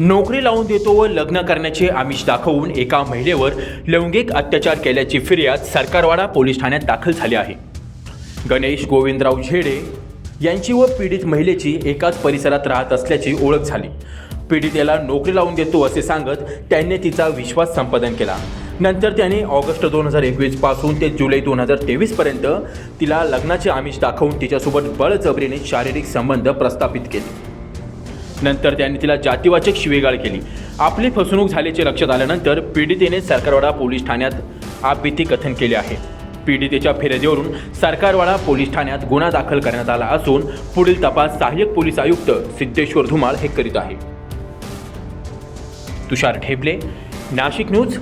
नोकरी लावून देतो व लग्न करण्याचे आमिष दाखवून एका महिलेवर लैंगिक अत्याचार केल्याची फिर्याद सरकारवाडा पोलीस ठाण्यात दाखल झाली आहे. गणेश गोविंदराव झेडे यांची व पीडित महिलेची एकाच परिसरात राहत असल्याची ओळख झाली. पीडितेला नोकरी लावून देतो असे सांगत त्यांनी तिचा विश्वास संपादन केला. नंतर त्याने ऑगस्ट दोन हजार एकवीसपासून ते जुलै दोन हजार तेवीस पर्यंत तिला लग्नाचे आमिष दाखवून तिच्यासोबत बळजबरीने शारीरिक संबंध प्रस्थापित केले. नंतर त्यांनी तिला जातीवाचक शिवेगाळ केली. आपली फसवणूक झाल्याचे लक्षात आल्यानंतर पीडितेने सरकारवाडा पोलीस ठाण्यात आपबीती कथन केले आहे. पीडितेच्या फिर्यादीवरून सरकारवाडा पोलीस ठाण्यात गुन्हा दाखल करण्यात आला असून पुढील तपास सहाय्यक पोलीस आयुक्त सिद्धेश्वर धुमाळ हे करीत आहे. तुषार ठेबले नाशिक न्यूज